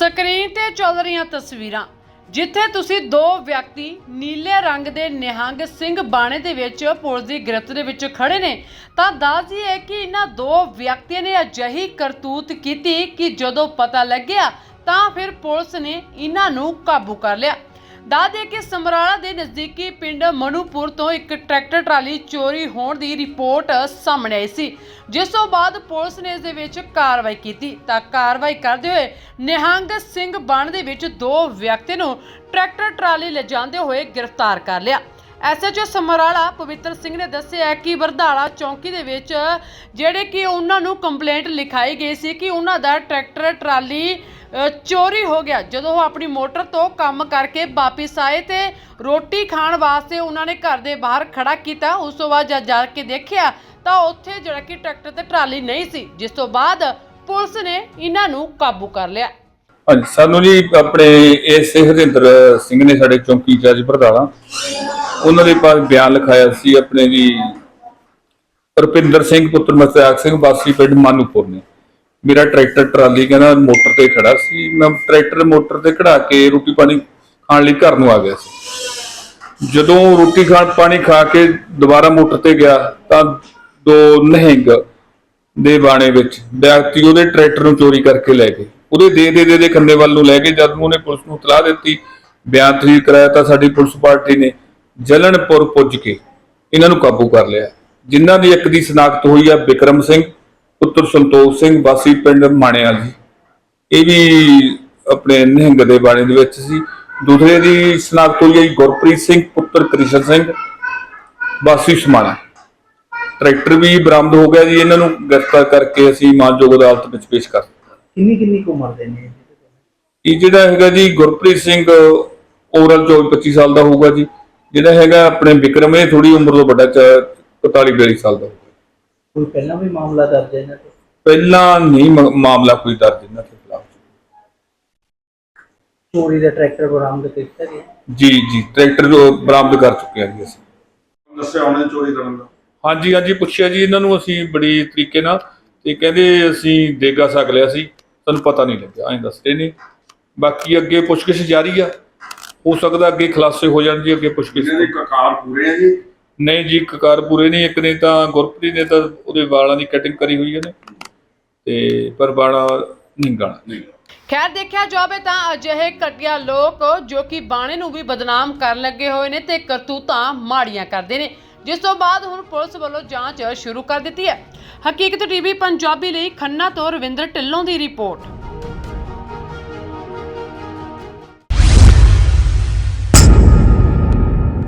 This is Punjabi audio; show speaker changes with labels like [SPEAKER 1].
[SPEAKER 1] ਸਕਰੀਨ ਤੇ ਚੱਲ ਰਹੀਆਂ ਤਸਵੀਰਾਂ, ਜਿੱਥੇ ਤੁਸੀਂ ਦੋ ਵਿਅਕਤੀ ਨੀਲੇ ਰੰਗ ਦੇ ਨਿਹੰਗ ਸਿੰਘ ਬਾਣੇ ਦੇ ਵਿੱਚ ਪੁਲਿਸ ਦੀ ਗ੍ਰਿਫਤ ਦੇ ਵਿੱਚ ਖੜੇ ਨੇ। ਤਾਂ ਦੱਸਦੀ ਹੈ ਕਿ ਇਹਨਾਂ ਦੋ ਵਿਅਕਤੀਆਂ ਨੇ ਅਜਿਹੀ ਕਰਤੂਤ ਕੀਤੀ ਕਿ ਜਦੋਂ ਪਤਾ ਲੱਗਿਆ ਤਾਂ ਫਿਰ ਪੁਲਿਸ ਨੇ ਇਹਨਾਂ ਨੂੰ ਕਾਬੂ ਕਰ ਲਿਆ। ਦੱਸ ਦੇ ਕਿ ਸਮਰਾਲਾ ਦੇ ਨਜ਼ਦੀਕੀ ਪਿੰਡ ਮਨੂਪੁਰ ਤੋਂ ਇੱਕ ਟਰੈਕਟਰ ਟਰਾਲੀ ਚੋਰੀ ਹੋਣ ਦੀ ਰਿਪੋਰਟ ਸਾਹਮਣੇ ਆਈ ਸੀ। ਜਿਸ ਤੋਂ ਬਾਅਦ ਪੁਲਿਸ ਨੇ ਇਸ ਦੇ ਵਿੱਚ ਕਾਰਵਾਈ ਕੀਤੀ। ਤਾਂ ਕਾਰਵਾਈ ਕਰਦੇ ਹੋਏ ਨਿਹੰਗ ਸਿੰਘ ਬਣ ਦੇ ਵਿੱਚ ਦੋ ਵਿਅਕਤੀ ਨੂੰ ਟਰੈਕਟਰ ਟਰਾਲੀ ਲਿਜਾਂਦੇ ਹੋਏ ਗ੍ਰਿਫਤਾਰ ਕਰ ਲਿਆ। ਐਸਐਚਓ ਸਮਰਾਲਾ ਪਵਿੱਤਰ ਸਿੰਘ ਨੇ ਦੱਸਿਆ ਕਿ ਵਰਧਾਲਾ ਚੌਂਕੀ ਦੇ ਵਿੱਚ ਜਿਹੜੇ ਕਿ ਉਹਨਾਂ ਨੂੰ ਕੰਪਲੇਂਟ ਲਿਖਾਈ ਗਈ ਸੀ ਕਿ ਉਹਨਾਂ ਦਾ ਟਰੈਕਟਰ ਟਰਾਲੀ ਚੋਰੀ ਹੋ ਗਿਆ। ਜਦੋਂ ਉਹ ਆਪਣੀ ਮੋਟਰ ਤੋਂ ਕੰਮ ਕਰਕੇ ਵਾਪਿਸ ਆਏ ਤੇ ਰੋਟੀ ਖਾਣ ਵਾਸਤੇ ਉਹਨਾਂ ਨੇ ਘਰ ਦੇ ਬਾਹਰ ਖੜਾ ਕੀਤਾ। ਉਸ ਤੋਂ ਬਾਅਦ ਜਦ ਜਾ ਕੇ ਦੇਖਿਆ ਤਾਂ ਉੱਥੇ ਜਿਹੜਾ ਕਿ ਟਰੈਕਟਰ ਤੇ ਟਰਾਲੀ ਨਹੀਂ ਸੀ, ਜਿਸ ਤੋਂ ਬਾਅਦ ਪੁਲਿਸ ਨੇ ਇਹਨਾਂ ਨੂੰ ਕਾਬੂ ਕਰ ਲਿਆ।
[SPEAKER 2] ਹਾਂਜੀ, ਸਾਨੂੰ ਜੀ ਆਪਣੇ ਇਸ ਹਰਿੰਦਰ ਸਿੰਘ ਨੇ ਸਾਡੇ ਚੌਂਕੀ ਚਾਰਜ ਪ੍ਰਧਾਨਾ ਉਹਨਾਂ ਦੇ ਪਾਸ ਬਿਆਨ ਲਿਖਾਇਆ ਸੀ ਆਪਣੇ ਜੀ ਰੁਪਿੰਦਰ ਸਿੰਘ, ਪੁੱਤਰ ਮਸਤਾਕ ਸਿੰਘ, ਵਾਸੀ ਪਿੰਡ ਮਾਨੂਪੁਰ ਨੇ। ਮੇਰਾ ਟਰੈਕਟਰ ਟਰਾਲੀ ਕਹਿੰਦਾ ਮੋਟਰ ਤੇ ਖੜਾ ਸੀ। ਮੈਂ ਟਰੈਕਟਰ ਮੋਟਰ ਤੇ ਖੜਾ ਕੇ ਰੋਟੀ ਪਾਣੀ ਖਾਣ ਲਈ ਘਰ ਨੂੰ ਆ ਗਿਆ ਸੀ। ਜਦੋਂ ਰੋਟੀ ਖਾਣ ਪਾਣੀ ਖਾ ਕੇ ਦੁਬਾਰਾ ਮੋਟਰ ਤੇ ਗਿਆ ਤਾਂ ਦੋ ਨਹਿੰਗ ਦੇ ਬਾਣੇ ਵਿੱਚ ਵਿਅਕਤੀ ਉਹਦੇ ਟਰੈਕਟਰ ਨੂੰ ਚੋਰੀ ਕਰਕੇ ਲੈ ਗਏ। ਉਹਦੇ ਦੇ ਦੇ ਦੇ ਦੇ ਖੰਨੇ ਵੱਲ ਨੂੰ ਲੈ ਗਏ। ਜਦ ਉਹਨੇ ਪੁਲਿਸ ਨੂੰ ਇਤਲਾਹ ਦਿੱਤੀ, ਬਿਆਨ ਤਰੀਕ ਕਰਾਇਆ ਤਾਂ ਸਾਡੀ ਪੁਲਿਸ ਪਾਰਟੀ ਨੇ ਜਲਨਪੁਰ ਪੁੱਜ ਕੇ ਇਹਨਾਂ ਨੂੰ ਕਾਬੂ ਕਰ ਲਿਆ। ਜਿਨ੍ਹਾਂ ਦੀ ਇੱਕ ਦੀ ਸ਼ਨਾਖਤ ਹੋਈ ਆ ਵਿਕਰਮ ਸਿੰਘ ਪੁੱਤਰ ਸੰਤੋਖ ਸਿੰਘ ਵਾਸੀ ਪਿੰਡ ਮਾਣਿਆਲ ਜੀ। ਇਹ ਵੀ ਆਪਣੇ ਨਿਹੰਗ ਦੇ ਬਾਣੇ ਦੇ ਵਿੱਚ ਸੀ। ਦੂਸਰੇ ਦੀ ਸ਼ਨਾਖਤ ਹੋਈ ਹੈ ਗੁਰਪ੍ਰੀਤ ਸਿੰਘ ਪੁੱਤਰ ਕ੍ਰਿਸ਼ਨ ਸਿੰਘ ਵਾਸੀ ਸਮਾਣਾ। ਟਰੈਕਟਰ ਵੀ ਬਰਾਮਦ ਹੋ ਗਿਆ ਜੀ ਇਹਨਾਂ ਨੂੰ ਗ੍ਰਿਫਤਾਰ ਕਰਕੇ ਅਸੀਂ ਮਾਨਯੋਗ ਅਦਾਲਤ ਵਿੱਚ ਪੇਸ਼ ਕਰ।
[SPEAKER 3] ਕਿੰਨੀ ਕਿੰਨੀ ਕੁ ਉਮਰ ਦੇ ਨੇ
[SPEAKER 2] ਇਹ? ਜਿਹੜਾ ਹੈਗਾ ਜੀ ਗੁਰਪ੍ਰੀਤ ਸਿੰਘ ਓਵਰਆਲ 24 25 ਸਾਲ ਦਾ ਹੋਊਗਾ ਜੀ। ਜਿਹੜਾ ਹੈਗਾ ਆਪਣੇ ਵਿਕਰਮ ਇਹ ਥੋੜੀ ਉਮਰ ਤੋਂ ਵੱਡਾ 45 42 ਸਾਲ ਦਾ
[SPEAKER 3] ਕੋਈ ਪਹਿਲਾਂ ਵੀ ਮਾਮਲਾ ਦਰਜ ਹੈ ਇਹਨਾਂ ਤੇ?
[SPEAKER 2] ਪਹਿਲਾਂ ਨਹੀਂ ਮ- ਮਾਮਲਾ ਕੋਈ ਦਰਜ ਇਹਨਾਂ ਦੇ ਖਿਲਾਫ
[SPEAKER 3] ਚੋਰੀ ਦਾ ਟਰੈਕਟਰ ਬਰਾਮਦ ਕੀਤਾ ਗਿਆ?
[SPEAKER 2] ਜੀ ਜੀ ਟਰੈਕਟਰ ਜੋ ਬਰਾਮਦ ਕਰ ਚੁੱਕੇ ਹਾਂ ਜੀ ਅਸੀਂ।
[SPEAKER 4] ਦੱਸਿਆ ਉਹਨੇ ਚੋਰੀ ਕਰਨ ਦਾ?
[SPEAKER 2] ਹਾਂਜੀ ਹਾਂਜੀ ਪੁੱਛਿਆ ਜੀ ਇਹਨਾਂ ਨੂੰ ਅਸੀਂ ਬੜੀ ਤਰੀਕੇ ਨਾਲ ਤੇ ਕਹਿੰਦੇ ਅਸੀਂ ਦੇਗਾ ਸਕ ਲਿਆ ਸੀ ਸਾਨੂੰ ਪਤਾ ਨਹੀਂ ਲੱਗਿਆ ਐਂ ਦੱਸਦੇ ਨੇ। ਬਾਕੀ ਅੱਗੇ ਪੁੱਛਗਿੱਛ ਜਾਰੀ ਆ। ਹੋ ਸਕਦਾ ਅੱਗੇ ਖੁਲਾਸੇ ਹੋ ਜਾਣ ਜੀ ਅੱਗੇ ਪੁੱਛਗਿੱਛ
[SPEAKER 4] ਜਿਹਦੇ ਕਕਾਰ ਪੂਰੇ ਆ ਜੀ
[SPEAKER 2] ਨਹੀਂ ਜੀ ਕਕਾਰ ਨਹੀਂ, ਇੱਕ ਨੇ ਤਾਂ ਗੁਰਪ੍ਰੀਤ ਨੇ ਤਾਂ ਉਹਦੇ ਵਾਲਾਂ ਦੀ ਕਟਿੰਗ ਕਰੀ ਹੋਈ ਹੈ ਨੇ। ਤੇ ਪਰ ਬਾਣਾ ਨਹੀਂ ਗਾਣਾ
[SPEAKER 4] ਨਹੀਂ।
[SPEAKER 1] ਖੈਰ, ਦੇਖਿਆ ਜਾਵੇ ਤਾਂ ਅਜਿਹੇ ਘਟੀਆ ਲੋਕ ਜੋ ਕਿ ਬਾਣੇ ਨੂੰ ਵੀ ਬਦਨਾਮ ਕਰਨ ਲੱਗੇ ਹੋਏ ਨੇ ਤੇ ਕਰਤੂਤਾਂ ਮਾੜੀਆਂ ਕਰਦੇ ਨੇ, ਜਿਸ ਤੋਂ ਬਾਅਦ ਹੁਣ ਪੁਲਿਸ ਵੱਲੋਂ ਜਾਂਚ ਸ਼ੁਰੂ ਕਰ ਦਿੱਤੀ ਹੈ। ਹਕੀਕਤ ਟੀਵੀ ਪੰਜਾਬੀ ਲਈ ਖੰਨਾ ਤੋਂ ਰਵਿੰਦਰ ਢਿੱਲੋਂ ਦੀ ਰਿਪੋਰਟ।